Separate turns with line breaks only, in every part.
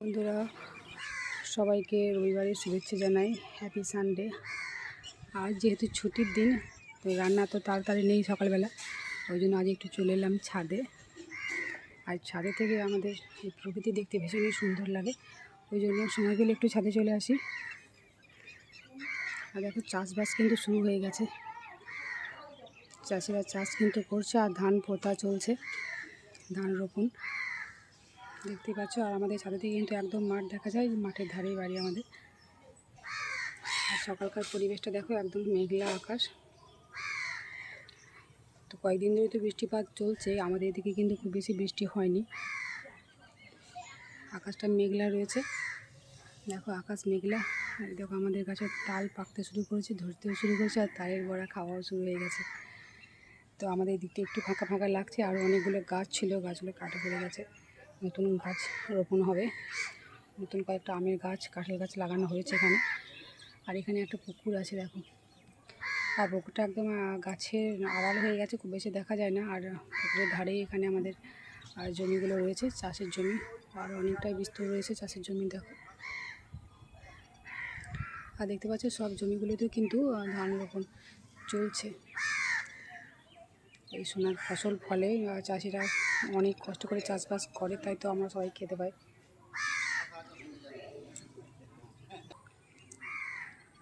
বন্ধুরা, সবাইকে রবিবারের শুভেচ্ছা জানাই। হ্যাপি সানডে আজ যেহেতু ছুটির দিন, তো রান্না তো তাড়াতাড়ি নেই সকালবেলা। ওই জন্য আজ একটু চলে এলাম ছাদে। আর ছাদে থেকে আমাদের এই প্রকৃতি দেখতে ভীষণই সুন্দর লাগে। ওই জন্য সময় পেলে একটু ছাদে চলে আসি। আর দেখো, চাষবাস কিন্তু শুরু হয়ে গেছে। চাষিরা চাষ কিন্তু করছে, আর ধান, পোতা চলছে। ধান রোপণ। দেখতে পাচ্ছ, আর আমাদের ছাদে থেকে কিন্তু একদম মাঠ দেখা যায়, মাঠের ধারেই বাড়ি আমাদের। আর সকালকার পরিবেশটা দেখো, একদম মেঘলা আকাশ। তো কয়েকদিন ধরে তো বৃষ্টিপাত চলছে, আমাদের এদিকে কিন্তু খুব বেশি বৃষ্টি হয়নি। আকাশটা মেঘলা রয়েছে। দেখো, আকাশ মেঘলা। দেখো, আমাদের গাছের তাল পাকতে শুরু করেছে, ধরতেও শুরু করেছে, আর তালের বড়া খাওয়াও শুরু হয়ে গেছে। তো আমাদের দিকটা একটু ফাঁকা ফাঁকা লাগছে, আর অনেকগুলো গাছ ছিল, গাছগুলো কাটা পড়ে গেছে। নতুন গাছ রোপণ হবে। নতুন কয়েকটা আমের গাছ, কাঁঠাল গাছ লাগানো হয়েছে এখানে। আর এখানে একটা পুকুর আছে, দেখো। আর পুকুরটা একদম গাছের আড়াল হয়ে গেছে, খুব বেশি দেখা যায় না। আর পুকুরের ধারেই এখানে আমাদের জমিগুলো রয়েছে, চাষের জমি। আর অনেকটাই বিস্তর রয়েছে চাষের জমি, দেখো। আর দেখতে পাচ্ছ, সব জমিগুলোতেও কিন্তু ধান রোপণ চলছে। এই সোনার ফসল ফলে চাষিরা অনেক কষ্ট করে চাষবাস করে, তাই তো আমরা সবাই খেতে পাই।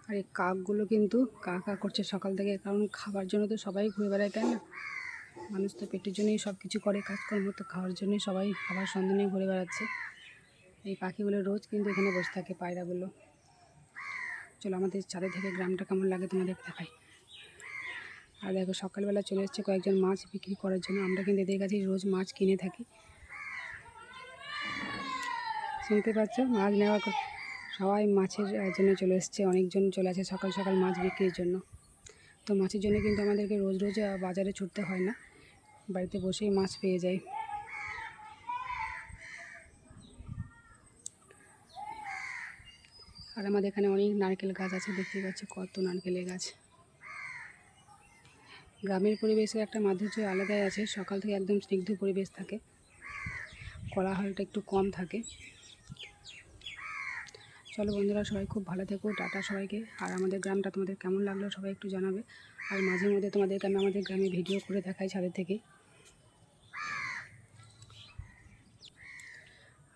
আর এই কাকগুলো কিন্তু কা কা করছে সকাল থেকে, কারণ খাবার জন্য তো সবাই ঘুরে বেড়ায়, তাই না? মানুষ তো পেটের জন্যই সব কিছু করে, কাজকর্ম তো খাওয়ার জন্যই সবাই খাবার সন্ধানে ঘুরে বেড়াচ্ছে। এই পাখিগুলো রোজ কিন্তু এখানে বসে থাকে, পায়রাগুলো। চলো আমাদের ছাদে থেকে গ্রামটা কেমন লাগে তোমাদের দেখাই। আর দেখো সকালবেলা চলে এসছে কয়েকজন মাছ বিক্রি করার জন্য। আমরা কিন্তু এদের কাছে রোজ মাছ কিনে থাকি। শুনতে পাচ্ছ? মাছ নেওয়ার ক- সবাই মাছের জন্য চলে এসছে। অনেকজন চলে আসে সকাল সকাল মাছ বিক্রির জন্য। তো মাছের জন্য কিন্তু আমাদেরকে রোজ রোজ বাজারে ছুটতে হয় না। বাড়িতে বসেই মাছ পেয়ে যায় আর আমাদের এখানে অনেক নারকেল গাছ আছে। দেখতে পাচ্ছি কত নারকেলের গাছ। গ্রামের পরিবেশের একটা মাধুর্য আলাদাই আছে। সকাল থেকে একদম স্নিগ্ধ পরিবেশ থাকে। কোলাহলটা একটু কম থাকে। চলো বন্ধুরা, সবাই খুব ভালো থেকো। টাটা সবাইকে। আর আমাদের গ্রামটা তোমাদের কেমন লাগল সবাই একটু জানাবে। আর মাঝে মধ্যে তোমাদেরকে আমি আমাদের গ্রামে ভিডিও করে দেখাই ছাদের থেকে।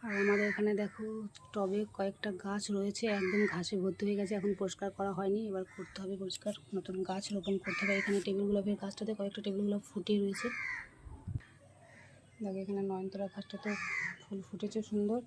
আর আমাদের এখানে দেখো টবে কয়েকটা গাছ রয়েছে, একদম ঘাসে ভর্তি হয়ে গেছে, এখন পরিষ্কার করা হয়নি। এবার করতে হবে পরিষ্কার, নতুন গাছ রোপণ করতে হবে। এখানে টেবিল গোলাপের গাছটাতে কয়েকটা টেবিল গোলাপ ফুটে রয়েছে। দেখো এখানে নয়নতলা গাছটাতে ফুল ফুটেছে সুন্দর।